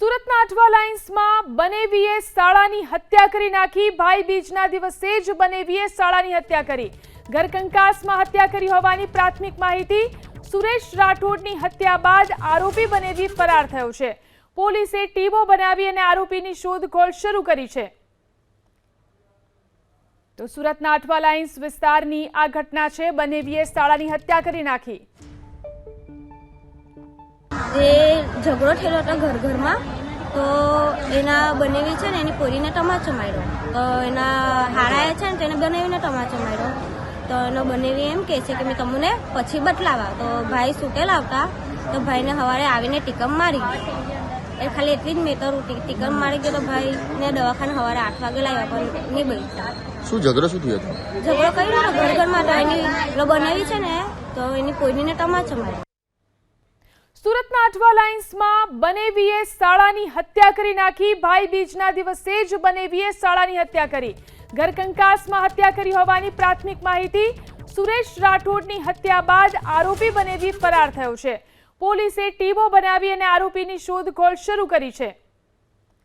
સુરતના અઠવા લાઇન્સમાં બનેવીએ શાળાની હત્યા કરી નાખી. ભાઈ બીજના દિવસે જ બનેવીએ શાળાની હત્યા કરી. ઘરકંકાસમાં હત્યા કરી હોવાની પ્રાથમિક માહિતી સુરેશ રાઠોડની હત્યા બાદ આરોપી બનેવી ફરાર થયો છે. પોલીસે ટીમો બનાવી અને આરોપીની શોધખોળ શરૂ કરી છે. તો સુરતના અઠવા લાઇન્સ વિસ્તારની આ ઘટના છે. બનેવીએ શાળાની હત્યા કરી નાખી. ઝઘડો થયેલો હતો ઘર ઘરમાં તો એના બનેવી છે ને એની પોરીને ટમાચો માર્યો. તો એના હાડાએ છે ને તેને બનાવીને ટમાચો માર્યો. તો એનો બનેવી એમ કહે છે કે મેં તમને પછી બટલાવા તો ભાઈ સુટેલ આવતા તો ભાઈને સવારે આવીને ટીકમ મારી. એ ખાલી એટલી જ મેં તો ટીકમ મારી ગયો તો ભાઈને દવાખાને સવારે આઠ વાગે લાવ્યા પણ નહીં બની શું ઝઘડો શું થયો ઝઘડો કર્યો ઘર ઘરમાં તો એની બનાવી છે ને તો એની પોરીને ટમાચો માર્યો. સુરતના અઠવા લાઇન્સમાં બનેવીએ શાળાની હત્યા કરી નાખી. ભાઈ બીજના દિવસે જ બનેવીએ શાળાની હત્યા કરી. ઘરકંકાસમાં હત્યા કરી હોવાની પ્રાથમિક માહિતી સુરેશ રાઠોડની હત્યા બાદ આરોપી બનેવી ફરાર થયો છે. પોલીસે ટીમો બનાવી અને આરોપીની શોધખોળ શરૂ કરી છે.